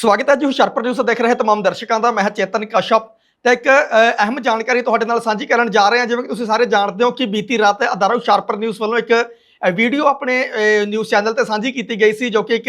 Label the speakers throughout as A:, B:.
A: ਸਵਾਗਤ ਹੈ ਜੀ, ਹੁਸ਼ਿਆਰਪੁਰ ਨਿਊਜ਼ ਦੇਖ ਰਹੇ ਤਮਾਮ ਦਰਸ਼ਕਾਂ ਦਾ, ਮੈਂ ਚੇਤਨ ਕਸ਼ਪ ਤੇ ਇੱਕ ਅਹਿਮ ਜਾਣਕਾਰੀ ਤੁਹਾਡੇ ਨਾਲ ਸਾਂਝੀ ਕਰਨ ਜਾ ਰਹੇ ਹਾਂ, ਜਿਵੇਂ ਕਿ ਤੁਸੀਂ ਸਾਰੇ ਜਾਣਦੇ ਹੋ ਕਿ ਬੀਤੀ ਰਾਤ ਅਦਾਰਾ ਹੁਸ਼ਿਆਰਪੁਰ ਨਿਊਜ਼ ਵੱਲੋਂ ਇੱਕ ਵੀਡੀਓ ਆਪਣੇ ਨਿਊਜ਼ ਚੈਨਲ ਤੇ ਸਾਂਝੀ ਕੀਤੀ ਗਈ ਸੀ, ਜੋ ਕਿ ਇੱਕ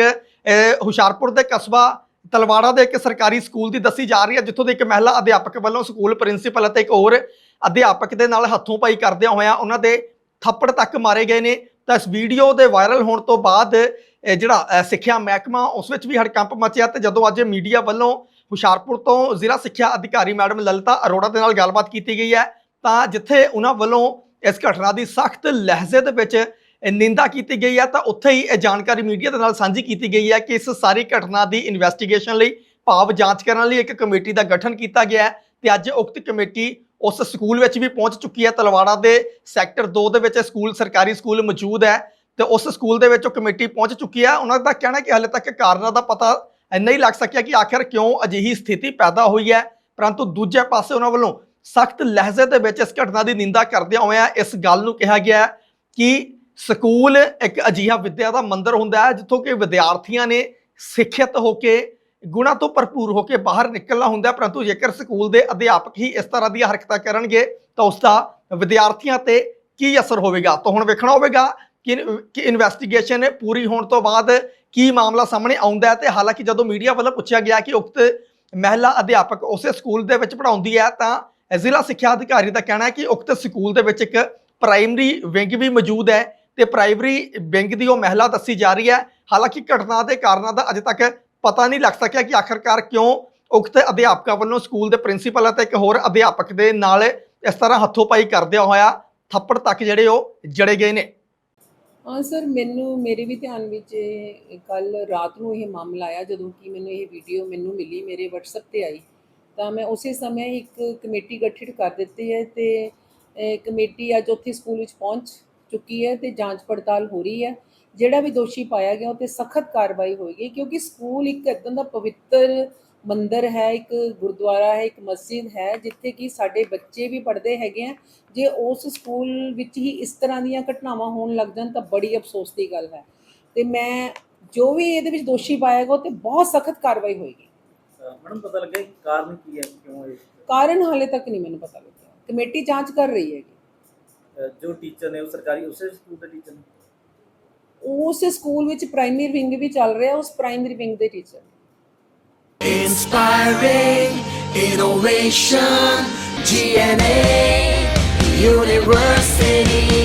A: ਹੁਸ਼ਿਆਰਪੁਰ ਦੇ ਕਸਬਾ ਤਲਵਾੜਾ ਦੇ ਇੱਕ ਸਰਕਾਰੀ ਸਕੂਲ ਦੀ ਦੱਸੀ ਜਾ ਰਹੀ ਹੈ, ਜਿੱਥੋਂ ਦੀ ਇੱਕ ਮਹਿਲਾ ਅਧਿਆਪਕ ਵੱਲੋਂ ਸਕੂਲ ਪ੍ਰਿੰਸੀਪਲ ਅਤੇ ਇੱਕ ਹੋਰ ਅਧਿਆਪਕ ਦੇ ਨਾਲ ਹੱਥੋਂ ਪਾਈ ਕਰਦਿਆਂ ਹੋਇਆਂ ਉਹਨਾਂ ਦੇ ਥੱਪੜ ਤੱਕ ਮਾਰੇ ਗਏ ਨੇ। ਤਾਂ ਇਸ ਵੀਡੀਓ ਦੇ ਵਾਇਰਲ ਹੋਣ ਤੋਂ ਬਾਅਦ ਜਿਹੜਾ ਸਿੱਖਿਆ ਮਹਿਕਮਾ, ਉਸ ਵਿੱਚ ਵੀ ਹੜਕੰਪ ਮਚਿਆ ਤੇ ਜਦੋਂ ਅੱਜ ਮੀਡੀਆ ਵੱਲੋਂ ਹੁਸ਼ਿਆਰਪੁਰ ਤੋਂ ਜ਼ਿਲ੍ਹਾ ਸਿੱਖਿਆ ਅਧਿਕਾਰੀ ਮੈਡਮ ਲਲਿਤਾ ਅਰੋੜਾ ਦੇ ਨਾਲ ਗੱਲਬਾਤ ਕੀਤੀ ਗਈ ਹੈ, ਤਾਂ ਜਿੱਥੇ ਉਹਨਾਂ ਵੱਲੋਂ ਇਸ ਘਟਨਾ ਦੀ ਸਖਤ ਲਹਿਜ਼ੇ ਦੇ ਵਿੱਚ ਨਿੰਦਾ ਕੀਤੀ ਗਈ ਹੈ, ਤਾਂ ਉੱਥੇ ਹੀ ਇਹ ਜਾਣਕਾਰੀ ਮੀਡੀਆ ਦੇ ਨਾਲ ਸਾਂਝੀ ਕੀਤੀ ਗਈ ਹੈ ਕਿ ਇਸ ਸਾਰੀ ਘਟਨਾ ਦੀ ਇਨਵੈਸਟੀਗੇਸ਼ਨ ਲਈ, ਭਾਵ ਜਾਂਚ ਕਰਨ ਲਈ ਇੱਕ ਕਮੇਟੀ ਦਾ ਗਠਨ ਕੀਤਾ ਗਿਆ ਹੈ ਤੇ ਅੱਜ ਉਕਤ ਕਮੇਟੀ ਉਸ ਸਕੂਲ ਵਿੱਚ ਵੀ ਪਹੁੰਚ ਚੁੱਕੀ ਹੈ, ਤਲਵਾੜਾ ਦੇ ਸੈਕਟਰ 2 ਦੇ ਵਿੱਚ ਸਕੂਲ, ਸਰਕਾਰੀ ਸਕੂਲ ਮੌਜੂਦ ਹੈ। ਤੇ ਉਸ ਸਕੂਲ ਦੇ ਵਿੱਚ ਉਹ ਕਮੇਟੀ ਪਹੁੰਚ ਚੁੱਕੀ ਹੈ ਉਹਨਾਂ ਦਾ ਕਹਿਣਾ ਕਿ ਹਾਲੇ ਤੱਕ ਕਾਰਨਾਂ ਦਾ ਪਤਾ ਨਹੀਂ ਲੱਗ ਸਕਿਆ ਕਿ ਆਖਿਰ ਕਿਉਂ ਅਜਿਹੀ ਸਥਿਤੀ ਪੈਦਾ ਹੋਈ ਹੈ। ਪਰੰਤੂ ਦੂਜੇ ਪਾਸੇ ਉਹਨਾਂ ਵੱਲੋਂ ਸਖਤ ਲਹਿਜ਼ੇ ਦੇ ਵਿੱਚ ਇਸ ਘਟਨਾ ਦੀ ਨਿੰਦਾ ਕਰਦਿਆਂ ਹੋਇਆ ਇਸ ਗੱਲ ਨੂੰ ਕਿਹਾ ਗਿਆ ਕਿ ਸਕੂਲ ਇੱਕ ਅਜੀਹਾ ਵਿਦਿਆ ਦਾ ਮੰਦਰ ਹੁੰਦਾ ਹੈ, ਜਿੱਥੋਂ ਕਿ ਵਿਦਿਆਰਥੀਆਂ ਨੇ ਸਿੱਖਿਅਤ ਹੋ ਕੇ, ਗੁਣਾ ਤੋਂ ਭਰਪੂਰ ਹੋ ਕੇ ਬਾਹਰ ਨਿਕਲਣਾ ਹੁੰਦਾ ਪਰੰਤੂ ਜੇਕਰ ਸਕੂਲ ਦੇ ਅਧਿਆਪਕ ਹੀ ਇਸ ਤਰ੍ਹਾਂ ਦੀਆਂ ਹਰਕਤਾਂ ਕਰਨਗੇ, ਤਾਂ ਉਸ ਦਾ ਵਿਦਿਆਰਥੀਆਂ ਤੇ ਕੀ ਅਸਰ ਹੋਵੇਗਾ? ਤਾਂ ਹੁਣ ਵੇਖਣਾ ਹੋਵੇਗਾ ਕਿ ਕਿ ਇਨਵੈਸਟੀਗੇਸ਼ਨ ਪੂਰੀ ਹੋਣ ਤੋਂ ਬਾਅਦ ਕੀ ਮਾਮਲਾ ਸਾਹਮਣੇ ਆਉਂਦਾ ਹੈ ਤੇ ਹਾਲਾਂਕਿ ਜਦੋਂ ਮੀਡੀਆ ਵੱਲੋਂ ਪੁੱਛਿਆ ਗਿਆ ਕਿ ਉਕਤ ਮਹਿਲਾ ਅਧਿਆਪਕ ਉਸੇ ਸਕੂਲ ਦੇ ਵਿੱਚ ਪੜ੍ਹਾਉਂਦੀ ਹੈ ਤਾਂ ਜ਼ਿਲ੍ਹਾ ਸਿੱਖਿਆ ਅਧਿਕਾਰੀ ਦਾ ਕਹਿਣਾ ਹੈ ਕਿ ਉਕਤ ਸਕੂਲ ਦੇ ਵਿੱਚ ਇੱਕ ਪ੍ਰਾਇਮਰੀ ਵਿੰਗ ਵੀ ਮੌਜੂਦ ਹੈ ਤੇ ਪ੍ਰਾਇਮਰੀ ਵਿੰਗ ਦੀ ਉਹ ਮਹਿਲਾ ਦੱਸੀ ਜਾ ਰਹੀ ਹੈ। ਹਾਲਾਂਕਿ ਘਟਨਾ ਦੇ ਕਾਰਨਾਂ ਦਾ ਅਜੇ ਤੱਕ ਪਤਾ ਨਹੀਂ ਲੱਗ ਸਕਿਆ ਕਿ ਆਖਰਕਾਰ ਕਿਉਂ ਉਕਤ ਅਧਿਆਪਕਾਂ ਵੱਲੋਂ ਸਕੂਲ ਦੇ ਪ੍ਰਿੰਸੀਪਲ ਅਤੇ ਇੱਕ ਹੋਰ ਅਧਿਆਪਕ ਦੇ ਨਾਲ ਇਸ ਤਰ੍ਹਾਂ ਹੱਥੋਂ ਪਾਈ ਕਰਦਿਆਂ ਹੋਇਆ ਥੱਪੜ ਤੱਕ ਜਿਹੜੇ ਉਹ ਜੜੇ ਗਏ ਨੇ।
B: ਹਾਂ ਸਰ, ਮੈਨੂੰ, ਮੇਰੇ ਵੀ ਧਿਆਨ ਵਿੱਚ ਕੱਲ ਰਾਤ ਨੂੰ ਇਹ ਮਾਮਲਾ ਆਇਆ, ਜਦੋਂ ਕਿ ਮੈਨੂੰ ਇਹ ਵੀਡੀਓ ਮੈਨੂੰ ਮਿਲੀ, ਮੇਰੇ WhatsApp ਤੇ ਆਈ। ਤਾਂ ਮੈਂ ਉਸੇ ਸਮੇਂ ਇੱਕ ਕਮੇਟੀ ਗਠਿਤ ਕਰ ਦਿੱਤੀ ਹੈ ਤੇ ਕਮੇਟੀ ਅੱਜ ਉੱਥੇ ਸਕੂਲ ਵਿੱਚ ਪਹੁੰਚ ਚੁੱਕੀ ਹੈ ਤੇ ਜਾਂਚ ਪੜਤਾਲ ਹੋ ਰਹੀ ਹੈ। ਜਿਹੜਾ ਵੀ ਦੋਸ਼ੀ ਪਾਇਆ ਗਿਆ, ਉਹ ਤੇ ਸਖਤ ਕਾਰਵਾਈ ਹੋਏਗੀ, ਕਿਉਂਕਿ ਸਕੂਲ ਇੱਕ ਇਦਾਂ ਦਾ ਪਵਿੱਤਰ ਮੰਦਰ ਹੈ ਇੱਕ ਗੁਰਦੁਆਰਾ ਹੈ ਇੱਕ ਮਸਜਿਦ ਹੈ ਜਿੱਥੇ ਕਿ ਸਾਡੇ ਬੱਚੇ ਵੀ ਪੜ੍ਹਦੇ ਹੈਗੇ ਆ। ਜੇ ਉਸ ਸਕੂਲ ਵਿੱਚ ਹੀ ਇਸ ਤਰ੍ਹਾਂ ਦੀਆਂ ਘਟਨਾਵਾਂ ਹੋਣ ਲੱਗ ਜਾਣ ਤਾਂ ਬੜੀ ਅਫਸੋਸ ਦੀ ਗੱਲ ਹੈ। ਤੇ ਮੈਂ ਜੋ ਵੀ ਇਹਦੇ ਵਿੱਚ ਦੋਸ਼ੀ ਪਾਏਗਾ ਤੇ ਬਹੁਤ ਸਖਤ ਕਾਰਵਾਈ ਹੋਏਗੀ।
C: ਮੈਡਮ ਪਤਾ ਲੱਗਾ ਕਿ ਕਾਰਨ ਕੀ ਹੈ ਕਿਉਂ ਇਹ?
B: ਕਾਰਨ ਹਾਲੇ ਤੱਕ ਨਹੀਂ ਮੈਨੂੰ ਪਤਾ ਲੱਗਿਆ। ਕਮੇਟੀ ਜਾਂਚ ਕਰ ਰਹੀ
C: ਅਹ ਜੋ ਟੀਚਰ ਨੇ ਉਹ ਸਰਕਾਰੀ ਉਸੇ ਸਕੂਲ ਦੇ ਟੀਚਰ ਨੇ?
B: ਉਸ ਸਕੂਲ ਵਿੱਚ ਪ੍ਰਾਇਮਰੀ ਵਿੰਗ ਵੀ ਚੱਲ ਰਿਹਾ ਉਸ ਪ੍ਰਾਇਮਰੀ ਵਿੰਗ ਦੇ teacher
D: Inspiring innovation, GNA University.